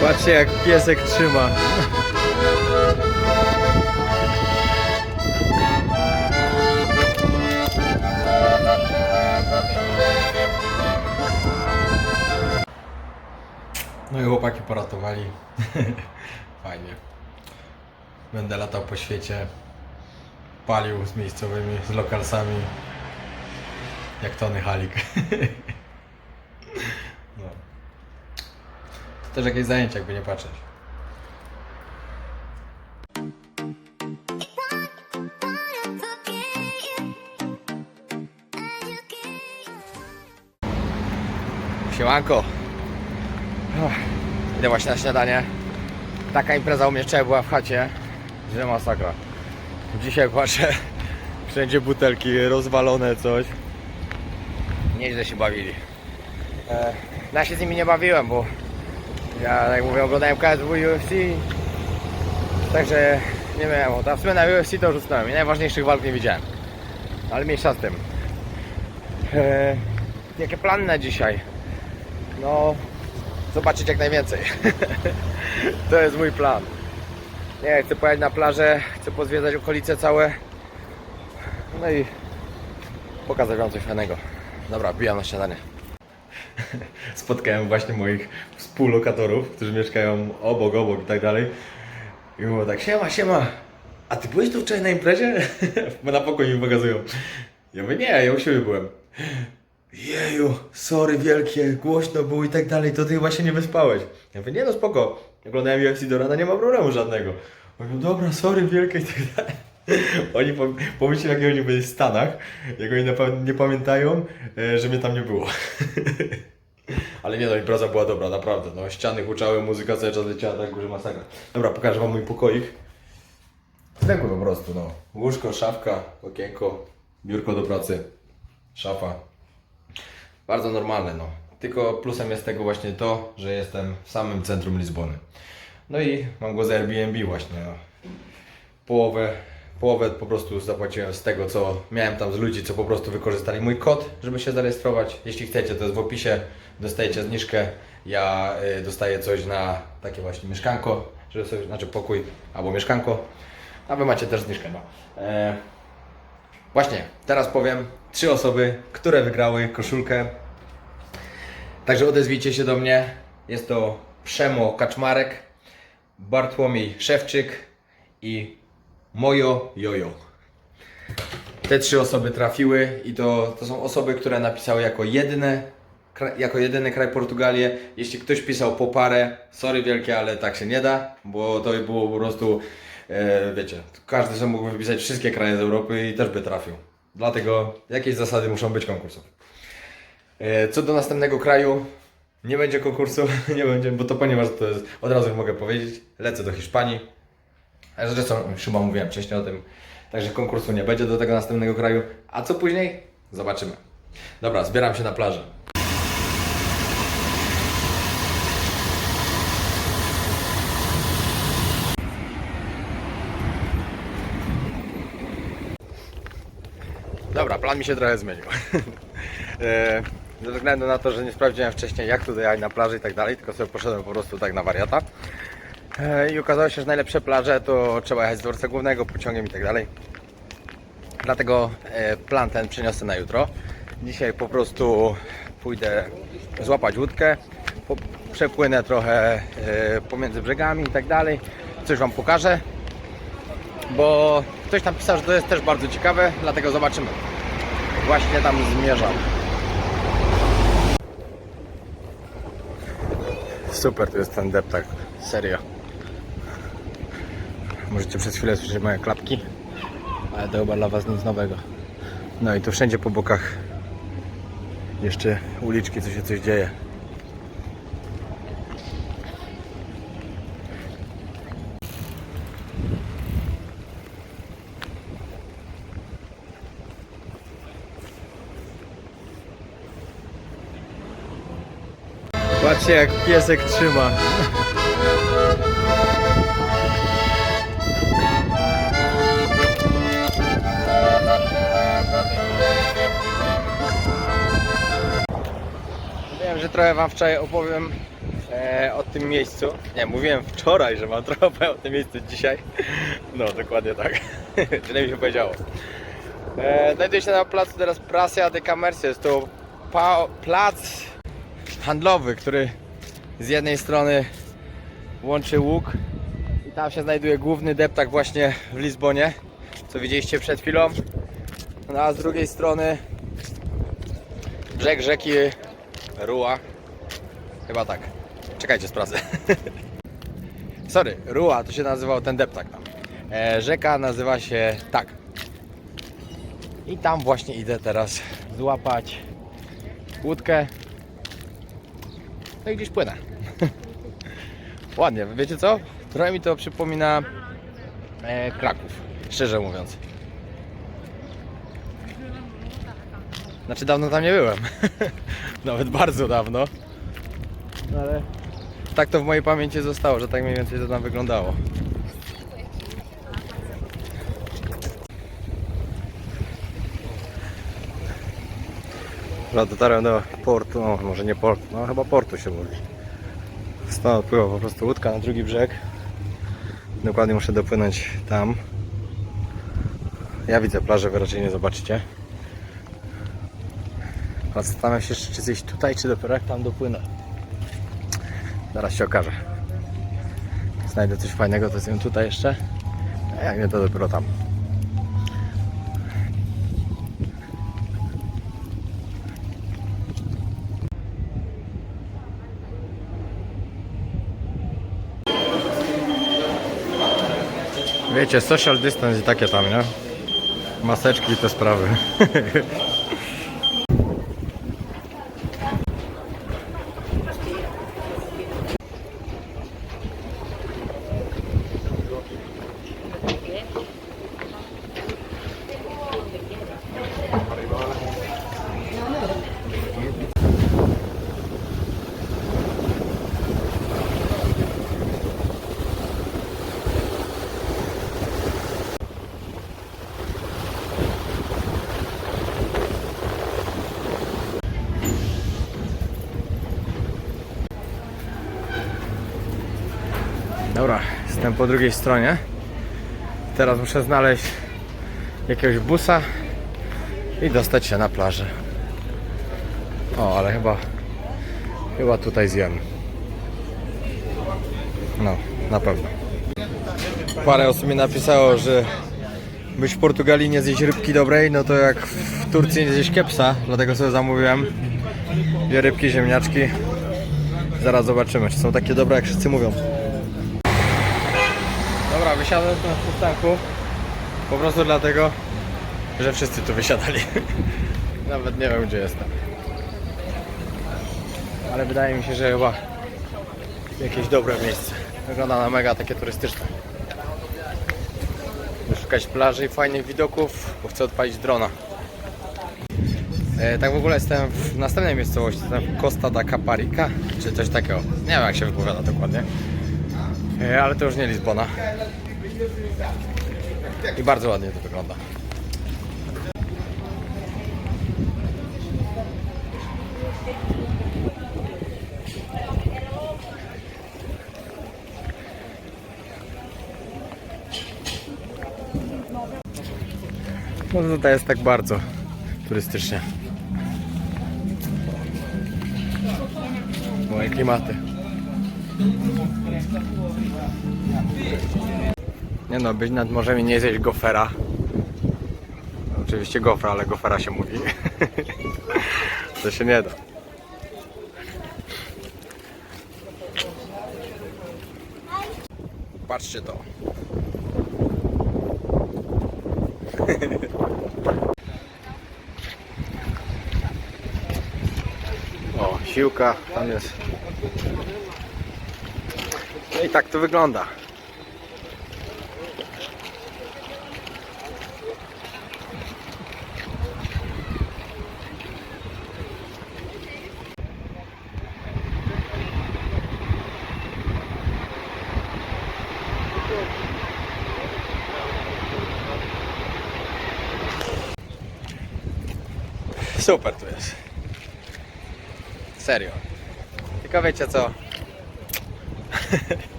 Patrzcie jak piesek trzyma. No i chłopaki poratowali. Fajnie. Będę latał po świecie. Palił z miejscowymi, z lokalsami. Jak Tony Halik. no. To też jakieś zajęcie, jakby nie patrzeć. Siemanko. Idę właśnie na śniadanie. Taka impreza u mnie wczoraj była w chacie, że masakra. Dzisiaj patrzę, wszędzie butelki rozwalone coś. Nieźle się bawili. E, ja się z nimi nie bawiłem, bo ja, jak mówię, oglądałem KSW UFC. Także nie miałem, a w na UFC to rzucnąłem i najważniejszych walk nie widziałem. Ale mniejsza z tym. E, jakie plany na dzisiaj? No, zobaczyć jak najwięcej. to jest mój plan. Nie, chcę pojechać na plażę, chcę pozwiedzać okolice całe. No i pokazać wam coś fajnego. Dobra, bijam na śniadanie. Spotkałem właśnie moich współlokatorów, którzy mieszkają obok, obok i tak dalej. I było tak, siema, siema. A ty byłeś tu wczoraj na imprezie? Na pokoju mi pokazują. Ja mówię, nie, ja u siebie byłem. Jeju, sorry wielkie, głośno było i tak dalej, to ty się nie wyspałeś. Ja mówię, nie no spoko, oglądałem UFC do rana, nie ma problemu żadnego. Mówią, dobra, sorry wielkie i tak dalej. Oni pom- pomyśleli, jak oni byli w Stanach, jak oni nie pamiętają, e, że mnie tam nie było. Ale nie no, impreza była dobra, naprawdę. No, ściany huczały, muzyka cały czas leciała, tak że masakra. Dobra, pokażę wam mój pokoik. Zwykły po prostu, no. Łóżko, szafka, okienko, biurko do pracy, szafa. Bardzo normalne, no. Tylko plusem jest tego właśnie to, że jestem w samym centrum Lizbony. No i mam go z Airbnb właśnie, no. Połowę, połowę po prostu zapłaciłem z tego, co miałem tam z ludzi, co po prostu wykorzystali mój kod, żeby się zarejestrować. Jeśli chcecie, to jest w opisie, dostajecie zniżkę. Ja y, dostaję coś na takie właśnie mieszkanko, żeby sobie, znaczy pokój albo mieszkanko, a wy macie też zniżkę, no. E, Właśnie, teraz powiem trzy osoby, które wygrały koszulkę. Także odezwijcie się do mnie. Jest to Przemo Kaczmarek, Bartłomiej Szewczyk i Mojo Jojo. Te trzy osoby trafiły i to, to są osoby, które napisały jako jedyne jako jedyny kraj Portugalię. Jeśli ktoś pisał po parę, sorry wielkie, ale tak się nie da, bo to by było po prostu, e, wiecie, każdy sobie mógł wypisać wszystkie kraje z Europy i też by trafił. Dlatego jakieś zasady muszą być konkursów. E, co do następnego kraju, nie będzie konkursu, nie będzie, bo to ponieważ to jest, od razu mogę powiedzieć, lecę do Hiszpanii. Zresztą chyba mówiłem wcześniej o tym, także konkursu nie będzie do tego następnego kraju. A co później? Zobaczymy. Dobra, zbieram się na plażę. Dobra, plan mi się trochę zmienił. E, Ze względu na to, że nie sprawdziłem wcześniej jak tutaj na plaży i tak dalej, tylko sobie poszedłem po prostu tak na wariata. I okazało się, że najlepsze plaże to trzeba jechać z dworca głównego, pociągiem i tak dalej. Dlatego e, plan ten przeniosę na jutro. Dzisiaj po prostu pójdę złapać łódkę, przepłynę trochę e, pomiędzy brzegami i tak dalej. Coś Wam pokażę, bo ktoś tam pisał, że to jest też bardzo ciekawe, dlatego zobaczymy. Właśnie tam zmierzam. Super, to jest ten deptak, serio. Możecie przez chwilę słyszeć moje klapki, ale to chyba dla Was nic nowego. No i tu wszędzie po bokach jeszcze uliczki, co się coś dzieje. Patrzcie jak piesek trzyma. Trochę Wam wczoraj opowiem, e, o tym miejscu. Nie, mówiłem wczoraj, że mam trochę opowiem o tym miejscu dzisiaj. No, dokładnie tak. Tyle mi się powiedziało. E, znajduję się na placu teraz Prasia de Comercio. Jest to plac handlowy, który z jednej strony łączy łuk i tam się znajduje główny deptak właśnie w Lizbonie, co widzieliście przed chwilą. No a z drugiej strony brzeg rzeki Rua. Chyba tak. Czekajcie, sprawdzę. Sorry, Rua to się nazywał ten deptak tam. E, rzeka nazywa się tak. I tam właśnie idę teraz złapać łódkę. No i gdzieś płynę. Ładnie, wiecie co? Trochę mi to przypomina e, Kraków, szczerze mówiąc. Znaczy dawno tam nie byłem. Nawet bardzo dawno. No ale tak to w mojej pamięci zostało, że tak mniej więcej to tam wyglądało. Dobra, dotarłem do portu, no może nie portu, no chyba portu się mówi. Stąd odpływa po prostu łódka na drugi brzeg. Dokładnie muszę dopłynąć tam. Ja widzę plażę, wy raczej nie zobaczycie. Ale zastanawiam się, czy zejść tutaj, czy dopiero jak tam dopłynę. Zaraz się okaże. Znajdę coś fajnego, to zjem tutaj jeszcze. A jak nie, to dopiero tam. Wiecie, social distance i takie tam, nie? Maseczki i te sprawy. Dobra, jestem po drugiej stronie. Teraz muszę znaleźć jakiegoś busa i dostać się na plażę. O, ale chyba chyba tutaj zjem. No, na pewno. Parę osób mi napisało, że być w Portugalii nie zjeść rybki dobrej, no to jak w Turcji nie zjeść kepsa, dlatego sobie zamówiłem dwie rybki, ziemniaczki. Zaraz zobaczymy, czy są takie dobre, jak wszyscy mówią. Dobra, wysiadłem na przystanku po prostu dlatego, że wszyscy tu wysiadali. Nawet nie wiem, gdzie jestem. Ale wydaje mi się, że chyba jakieś dobre miejsce. Wygląda na mega takie turystyczne. Szukać plaży i fajnych widoków, bo chcę odpalić drona. E, tak w ogóle jestem w następnej miejscowości, jestem w Costa da Caparica, czy coś takiego. Nie wiem jak się wypowiada dokładnie. E, ale to już nie Lizbona. I bardzo ładnie to wygląda. No tutaj jest tak bardzo turystycznie. Moje klimaty. Nie no, być nad morzem i nie zjeść gofera. Oczywiście gofra, ale gofera się mówi. to się nie da. Patrzcie to. o, siłka, tam jest. No i tak to wygląda. Super tu jest. Serio. Tylko wiecie co?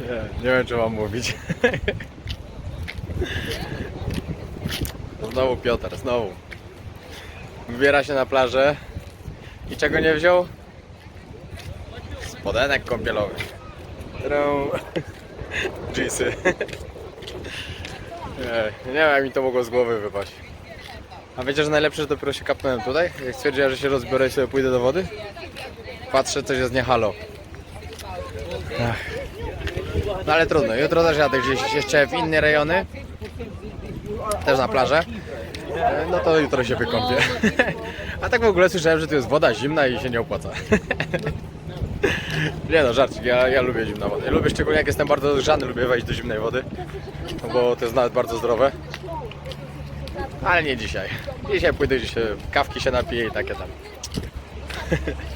Nie, nie wiem, czy mam mówić. Znowu Piotr, znowu. Wybiera się na plażę i czego nie wziął? Spodenek kąpielowy. Którą... Jeansy. Nie, nie wiem jak mi to mogło z głowy wypaść. A wiecie, że najlepsze, że dopiero się kapnąłem tutaj? Jak stwierdziłem, że się rozbiorę i sobie pójdę do wody? Patrzę, coś jest nie halo. Ach. No ale trudno, jutro też jadę gdzieś jeszcze w inne rejony. Też na plażę. E, No to jutro się wykąpię. A tak w ogóle słyszałem, że tu jest woda zimna i się nie opłaca. Nie no, żarcik, ja, ja lubię zimną wodę. Lubię szczególnie jak jestem bardzo grzany, lubię wejść do zimnej wody. Bo to jest nawet bardzo zdrowe. Ale nie dzisiaj. Dzisiaj pójdę gdzieś, kawki się napiję i takie tam.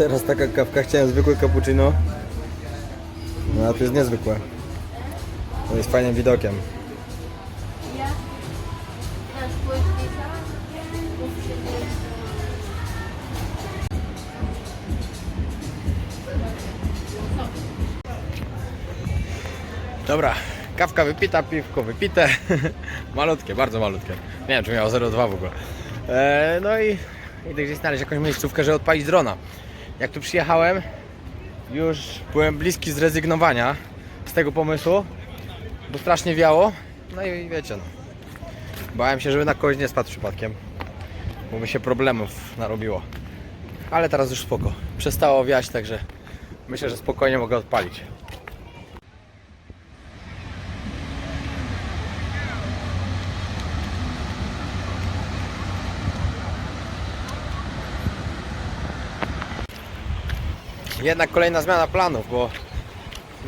Teraz taka kawka, chciałem zwykłe cappuccino. No a jest niezwykłe. To jest fajnym widokiem. Dobra, kawka wypita, piwko wypite. malutkie, bardzo malutkie. Nie wiem, czy miało 0,2 w ogóle. E, no i idę gdzieś znaleźć jakąś miejscówkę, żeby odpalić drona. Jak tu przyjechałem, już byłem bliski zrezygnowania z tego pomysłu, bo strasznie wiało. No i wiecie, no. Bałem się, żeby na kogoś nie spadł przypadkiem, bo by się problemów narobiło. Ale teraz już spoko. Przestało wiać, także myślę, że spokojnie mogę odpalić. Jednak kolejna zmiana planów, bo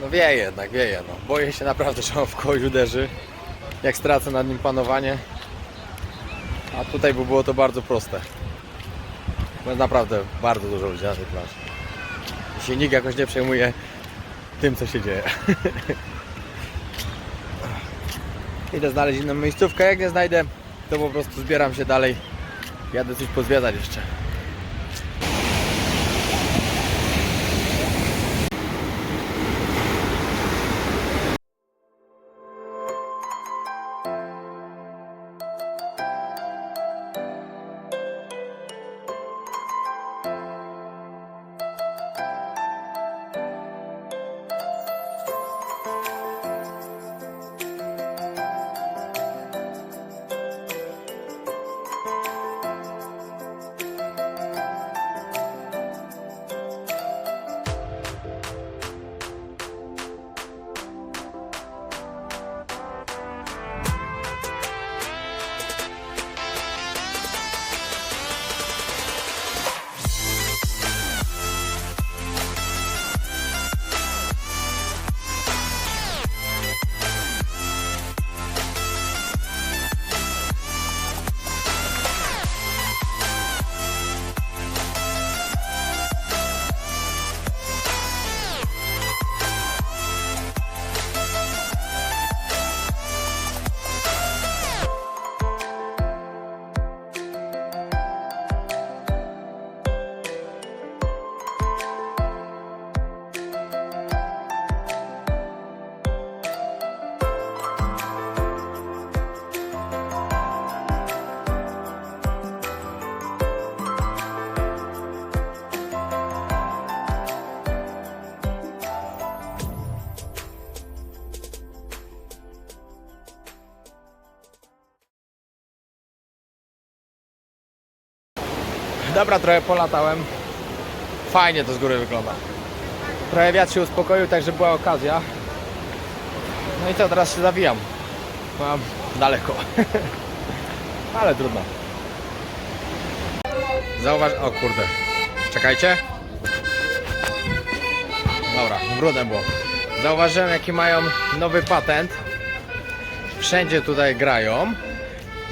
no wieje jednak, wieje. No. Boję się naprawdę, że on w kogoś uderzy, jak stracę nad nim panowanie. A tutaj by było to bardzo proste. Bo naprawdę bardzo dużo ludzi na tej plaży. I się nikt jakoś nie przejmuje tym, co się dzieje. Idę znaleźć inną miejscówkę, jak nie znajdę, to po prostu zbieram się dalej. Jadę coś pozwiedzać jeszcze. Dobra, trochę polatałem. Fajnie to z góry wygląda. Trochę wiatr się uspokoił, także była okazja. No i co, teraz się zawijam. Mam daleko. Ale trudno. Zauważ... O kurde. Czekajcie. Dobra, brudne było. Zauważyłem jaki mają nowy patent. Wszędzie tutaj grają.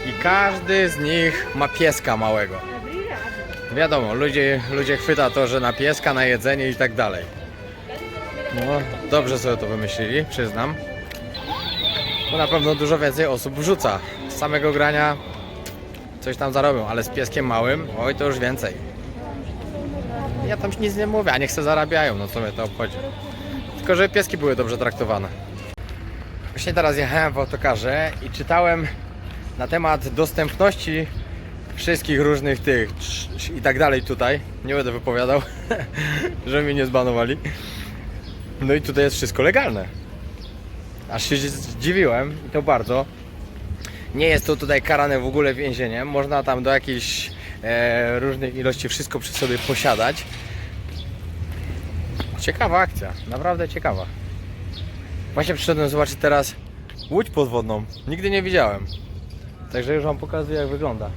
I każdy z nich ma pieska małego. Wiadomo, ludzie, ludzie chwyta to, że na pieska, na jedzenie i tak dalej. No, dobrze sobie to wymyślili, przyznam. Bo na pewno dużo więcej osób wrzuca. Z samego grania coś tam zarobią, ale z pieskiem małym, oj to już więcej. ja tam nic nie mówię, a niech se zarabiają, no co mnie to obchodzi. Tylko, że pieski były dobrze traktowane. Właśnie teraz jechałem w autokarze i czytałem na temat dostępności wszystkich różnych tych i tak dalej tutaj. Nie będę wypowiadał, że mnie nie zbanowali. No i tutaj jest wszystko legalne. Aż się zdziwiłem i to bardzo. Nie jest to tutaj karane w ogóle więzieniem. Można tam do jakiejś e, różnych ilości wszystko przy sobie posiadać. Ciekawa akcja, naprawdę ciekawa. Właśnie przyszedłem zobaczyć teraz łódź podwodną. Nigdy nie widziałem. Także już Wam pokazuję jak wygląda.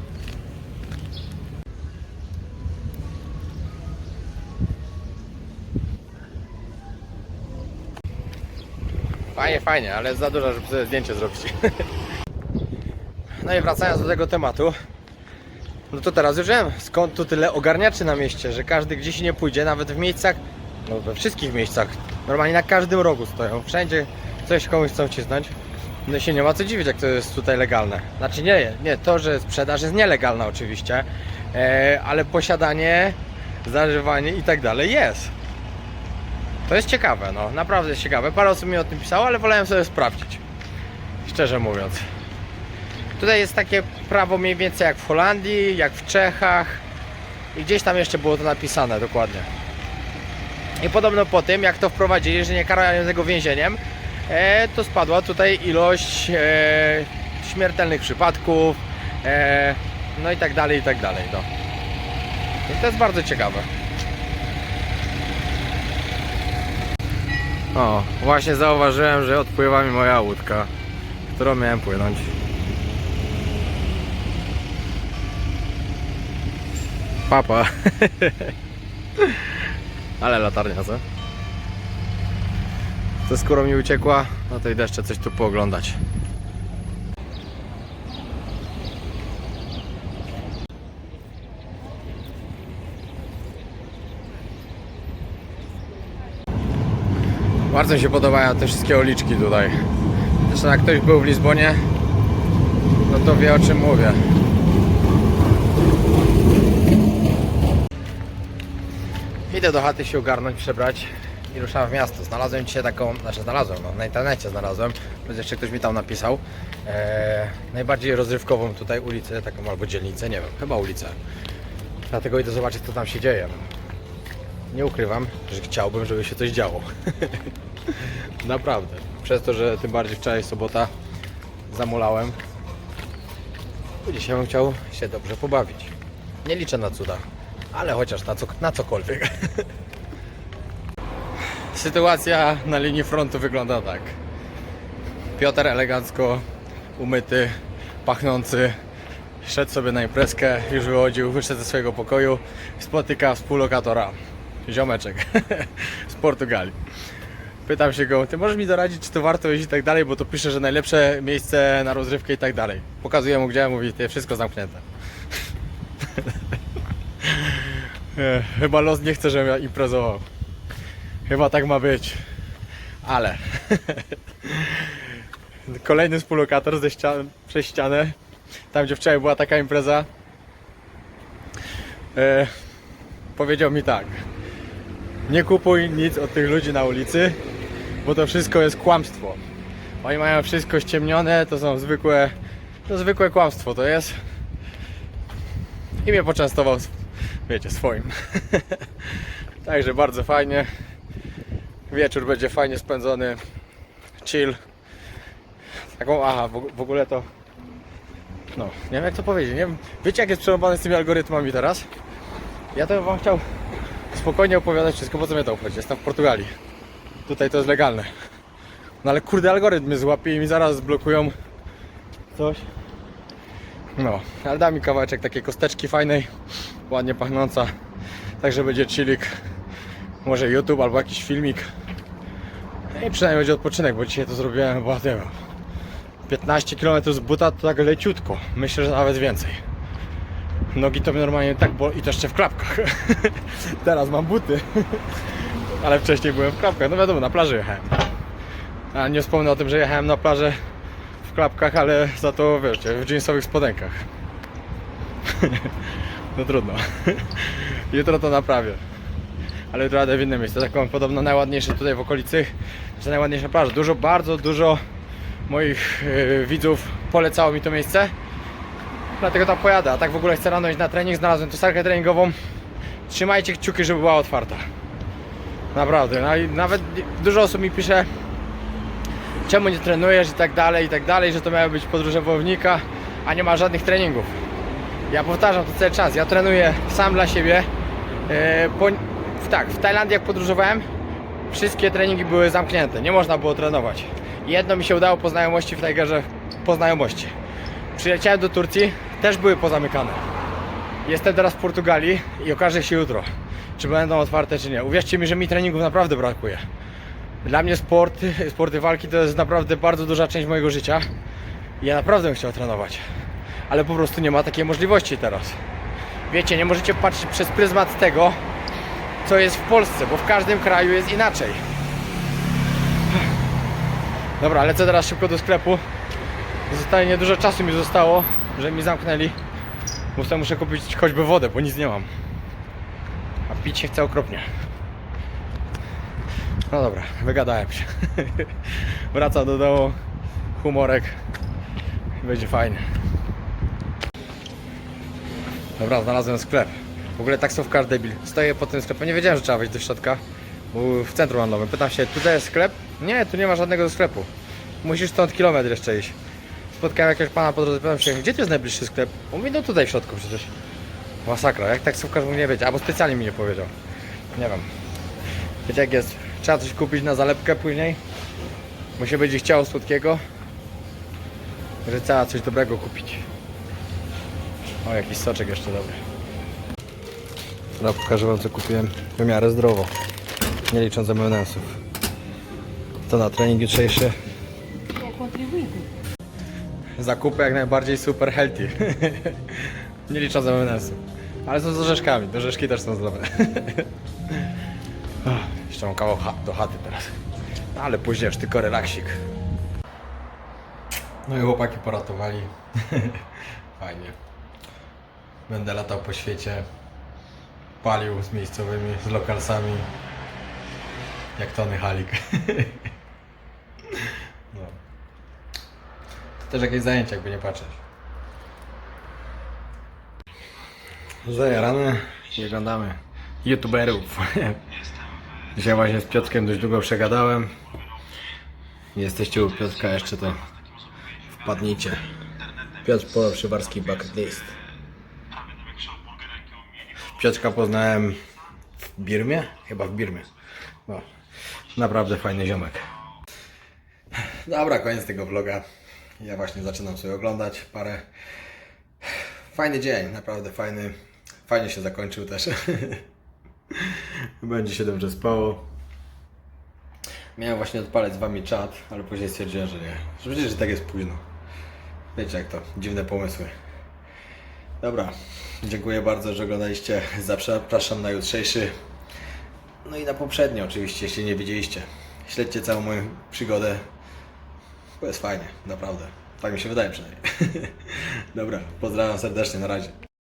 Fajnie, fajnie, ale za dużo, żeby sobie zdjęcie zrobić. No i wracając do tego tematu, no to teraz już wiem, skąd tu tyle ogarniaczy na mieście, że każdy gdzieś nie pójdzie, nawet w miejscach, no we wszystkich miejscach, normalnie na każdym rogu stoją, wszędzie coś komuś chcą wcisnąć. No się nie ma co dziwić, jak to jest tutaj legalne. Znaczy nie, nie, to, że sprzedaż jest nielegalna oczywiście, e, ale posiadanie, zażywanie i tak dalej jest. To jest ciekawe, no, naprawdę jest ciekawe. Parę osób mi o tym pisało, ale wolałem sobie sprawdzić. Szczerze mówiąc. Tutaj jest takie prawo mniej więcej jak w Holandii, jak w Czechach. I gdzieś tam jeszcze było to napisane dokładnie. I podobno po tym, jak to wprowadzili, że nie karają tego więzieniem, e, to spadła tutaj ilość e, śmiertelnych przypadków, e, no i tak dalej, i tak dalej. No. I to jest bardzo ciekawe. O, właśnie zauważyłem, że odpływa mi moja łódka, którą miałem płynąć. Papa. Ale latarnia, co? To skoro mi uciekła, no to idę jeszcze coś tu pooglądać. Bardzo mi się podobają te wszystkie uliczki tutaj. Zresztą jak ktoś był w Lizbonie, no to wie o czym mówię. Idę do chaty się ogarnąć, przebrać i ruszam w miasto. Znalazłem dzisiaj taką, znaczy znalazłem, no, na internecie znalazłem, bo jeszcze ktoś mi tam napisał, e, najbardziej rozrywkową tutaj ulicę, taką albo dzielnicę, nie wiem, chyba ulicę. Dlatego idę zobaczyć co tam się dzieje. Nie ukrywam, że chciałbym, żeby się coś działo. Naprawdę. Przez to, że tym bardziej wczoraj sobota zamulałem. Dzisiaj bym chciał się dobrze pobawić. Nie liczę na cuda, ale chociaż na, co, na cokolwiek. Sytuacja na linii frontu wygląda tak. Piotr elegancko umyty, pachnący, szedł sobie na imprezkę, już wychodził, wyszedł ze swojego pokoju, spotyka współlokatora, ziomeczek z Portugalii. Pytam się go, ty możesz mi doradzić, czy to warto jeździć i tak dalej, bo to pisze, że najlepsze miejsce na rozrywkę i tak dalej. Pokazuję mu gdzie, mówi, ty wszystko zamknięte. Chyba los nie chce, żebym ja imprezował. Chyba tak ma być. Ale kolejny współlokator ze ścian, przez ścianę, tam gdzie wczoraj była taka impreza, e, powiedział mi tak. Nie kupuj nic od tych ludzi na ulicy, bo to wszystko jest kłamstwo. Oni mają wszystko ściemnione, to są zwykłe, to zwykłe kłamstwo to jest. I mnie poczęstował, wiecie, swoim. Także bardzo fajnie. Wieczór będzie fajnie spędzony. Chill. Taką, aha, w, w ogóle to. No, nie wiem jak to powiedzieć. Nie wiem, wiecie jak jest przerobane z tymi algorytmami teraz? Ja to bym wam chciał spokojnie opowiadać wszystko, po co mnie to obchodzi. Jestem w Portugalii. Tutaj to jest legalne. No ale kurde, algorytm mnie złapie i mi zaraz zblokują coś. No, ale da mi kawałeczek takiej kosteczki fajnej, ładnie pachnąca. Także będzie chillik. Może YouTube albo jakiś filmik. No I przynajmniej będzie odpoczynek, bo dzisiaj to zrobiłem chyba, nie wiem, 15 km z buta to tak leciutko. Myślę, że nawet więcej. Nogi to normalnie tak bo i to jeszcze w klapkach. Teraz mam buty. Ale wcześniej byłem w klapkach. No wiadomo, na plaży jechałem. A nie wspomnę o tym, że jechałem na plażę w klapkach, ale za to wiecie, w jeansowych spodenkach. No trudno. Jutro to naprawię. ale jutro jadę w inne miejsce. Tak mam podobno najładniejsze tutaj w okolicy, że najładniejsza plaża. Dużo, bardzo dużo moich yy, widzów polecało mi to miejsce. Dlatego tam pojadę, a tak w ogóle chcę rano iść na trening, znalazłem tu salkę treningową. Trzymajcie kciuki, żeby była otwarta. Naprawdę, no nawet dużo osób mi pisze czemu nie trenujesz i tak dalej, i tak dalej, że to miały być podróże wojownika, a nie ma żadnych treningów. Ja powtarzam to cały czas, ja trenuję sam dla siebie. E, po, tak, w Tajlandii jak podróżowałem, wszystkie treningi były zamknięte, nie można było trenować. Jedno mi się udało po znajomości w Tigerze, po znajomości. Przyleciałem do Turcji, też były pozamykane. Jestem teraz w Portugalii i okaże się jutro, czy będą otwarte, czy nie. Uwierzcie mi, że mi treningów naprawdę brakuje. Dla mnie sporty, sporty walki to jest naprawdę bardzo duża część mojego życia. Ja naprawdę bym chciał trenować. Ale po prostu nie ma takiej możliwości teraz. Wiecie, nie możecie patrzeć przez pryzmat tego, co jest w Polsce, bo w każdym kraju jest inaczej. Dobra, lecę teraz szybko do sklepu. Zostaje niedużo czasu mi zostało, że mi zamknęli. Muszę, muszę kupić choćby wodę, bo nic nie mam. A pić się chce okropnie. No dobra, wygadałem się. Wracam do domu, humorek. Będzie fajnie. Dobra, znalazłem sklep. W ogóle taksówkarz debil. Stoję pod tym sklepem, nie wiedziałem, że trzeba wejść do środka. Był w centrum handlowym. Pytam się, tutaj jest sklep? Nie, tu nie ma żadnego sklepu. Musisz stąd kilometr jeszcze iść. Spotkałem jakiegoś pana po drodze, się, gdzie tu jest najbliższy sklep? On mówi, no tutaj w środku przecież. Masakra, jak taksówkarz mógł nie wiedzieć, albo specjalnie mi nie powiedział. Nie wiem. Wiecie jak jest? Trzeba coś kupić na zalepkę później. Musi być chciało słodkiego. Że trzeba coś dobrego kupić. O, jakiś soczek jeszcze dobry. Dobra, pokażę wam co kupiłem w miarę zdrowo. Nie licząc MNS-ów. To na trening jutrzejszy. Zakupy jak najbardziej super healthy. Nie licząc MNS-ów. Ale są z orzeszkami. Orzeszki też są zdrowe. Jeszcze mam kawał do chaty teraz. Ale później już tylko relaksik. No i chłopaki poratowali. Fajnie. Będę latał po świecie. Palił z miejscowymi, z lokalsami. Jak Tony Halik. no. To też jakieś zajęcie, jakby nie patrzeć. Zajarane i oglądamy youtuberów. Dzisiaj właśnie z Piotrkiem dość długo przegadałem. Nie jesteście u Piotrka jeszcze to wpadnijcie. Piotr Polo Przywarski Bucket List. Piotrka poznałem w Birmie? Chyba w Birmie. No, naprawdę fajny ziomek. Dobra, koniec tego vloga. Ja właśnie zaczynam sobie oglądać parę. Fajny dzień, naprawdę fajny. Fajnie się zakończył też. Będzie się dobrze spało. Miałem właśnie odpalać z wami czat, ale później stwierdziłem, że nie. Że że tak jest późno. Wiecie jak to, dziwne pomysły. Dobra, dziękuję bardzo, że oglądaliście. Zapraszam na jutrzejszy. No i na poprzedni oczywiście, jeśli nie widzieliście. Śledźcie całą moją przygodę. Bo jest fajnie, naprawdę. Tak mi się wydaje przynajmniej. Dobra, pozdrawiam serdecznie, na razie.